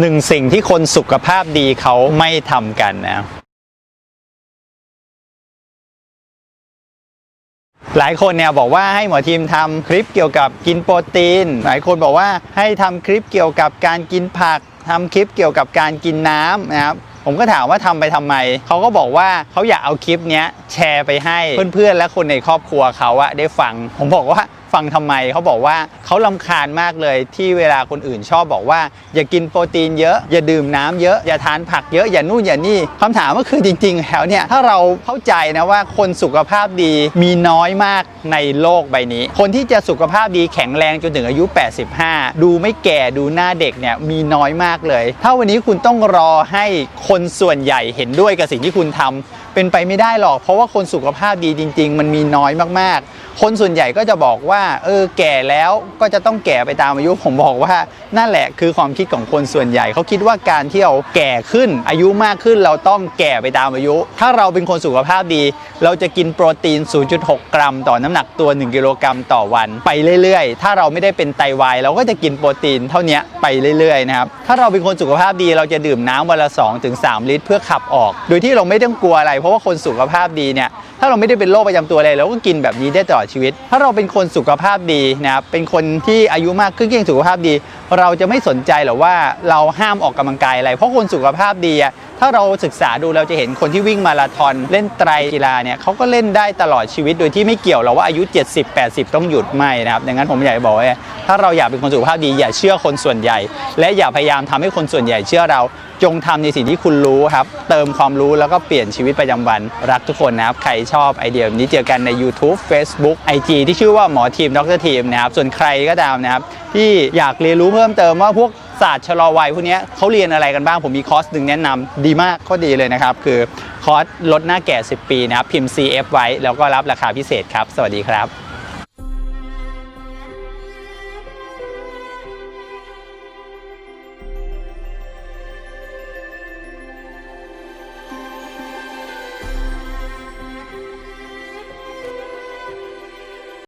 หนึ่งสิ่งที่คนสุขภาพดีเขาไม่ทำกันนะหลายคนเนี่ยบอกว่าให้หมอทีมทำคลิปเกี่ยวกับกินโปรตีน หลายคนบอกว่าให้ทำคลิปเกี่ยวกับการกินผักทำคลิปเกี่ยวกับการกินน้ำนะครับผมก็ถามว่าทำไปทำไม เขาก็บอกว่าเขาอยากเอาคลิปนี้แชร์ไปให้เพื่อนๆ และคนในครอบครัวเขาอะได้ฟัง ผมบอกว่า ฟังทำไมเขาบอกว่าเขาลำคาญมากเลยที่เวลาคนอื่นชอบบอกว่า อย่ากินโปรตีนเยอะ อย่าดื่มน้ำเยอะ อย่าทานผักเยอะอย่านู่นอย่านี่คำถามก็คือจริงๆแล้วเนี่ยถ้าเราเข้าใจนะว่าคนสุขภาพดีมีน้อยมากในโลกใบนี้ คนที่จะสุขภาพดีแข็งแรงจนถึงอายุ 85 ดูไม่แก่ดูหน้าเด็กเนี่ยมีน้อยมากเลย ถ้าวันนี้คุณต้องรอให้คนส่วนใหญ่เห็นด้วยกับสิ่งที่คุณทำเป็นไปไม่ได้หรอก เพราะว่าคนสุขภาพดีจริง ๆ มันมีน้อยมากๆ คนส่วนใหญ่ก็จะบอกว่าเออแก่แล้วก็จะต้องแก่ไปตามอายุผมบอกว่านั่นแหละคือความคิดของคนส่วนใหญ่ เขาคิดว่าการที่เราแก่ขึ้นอายุมากขึ้นเราต้องแก่ไปตามอายุ ถ้าเราเป็นคนสุขภาพดี เราจะกินโปรตีน 0.6 กรัม ต่อน้ำหนักตัว 1 กิโลกรัมต่อวันไปเรื่อยๆ ถ้าเราไม่ได้เป็นไตวายเราก็จะกินโปรตีนเท่านี้ไปเรื่อยๆนะครับถ้าเราเป็นคนสุขภาพดีเราจะดื่มน้ำวันละ2-3 ลิตร เพื่อขับออก โดยที่เราไม่ต้องกลัวอะไร เพราะว่าคนสุขภาพดีเนี่ยถ้าเราไม่ได้เป็นโรคประจำตัวอะไรเราก็กินแบบนี้ได้ตลอดชีวิต ถ้าเราเป็นคนสุขภาพดีนะครับเป็นคนที่อายุมากขึ้นเก่งสุขภาพดี เราจะไม่สนใจหรอกว่าเราห้ามออกกำลังกายอะไร เพราะคนสุขภาพดีอะถ้าเราศึกษาดูเราจะเห็นคนที่วิ่งมาราธอนเล่นไตรกีฬาเนี่ยเขาก็เล่นได้ตลอดชีวิตโดยที่ไม่เกี่ยวหรอกว่าอายุ 70 80 ต้องหยุดไม่นะครับดังนั้นผมอยากบอกว่าถ้าเราอยากเป็นคนสุขภาพดีอย่าเชื่อคนส่วนใหญ่ และอย่าพยายามทำให้คนส่วนใหญ่เชื่อเรา จงทำในสิ่งที่คุณรู้ครับ เติมความรู้แล้วก็เปลี่ยนชีวิตประจำวัน รักทุกคนนะครับ ใครชอบไอเดียนี้เจอกันใน YouTube Facebook IG ที่ชื่อว่าหมอทีมดรทีมนะครับ ส่วนใครก็ตามนะครับ ที่อยากเรียนรู้เพิ่มเติมว่าพวกศาสตร์ชะลอวัยพวกนี้เขาเรียนอะไรกันบ้าง ผมมีคอร์สหนึ่งแนะนำดีมากก็ดีเลยนะครับ คือคอร์สลดหน้าแก่ 10 ปีนะครับ พิมพ์ CF ไว้ แล้วก็รับราคาพิเศษครับ สวัสดีครับ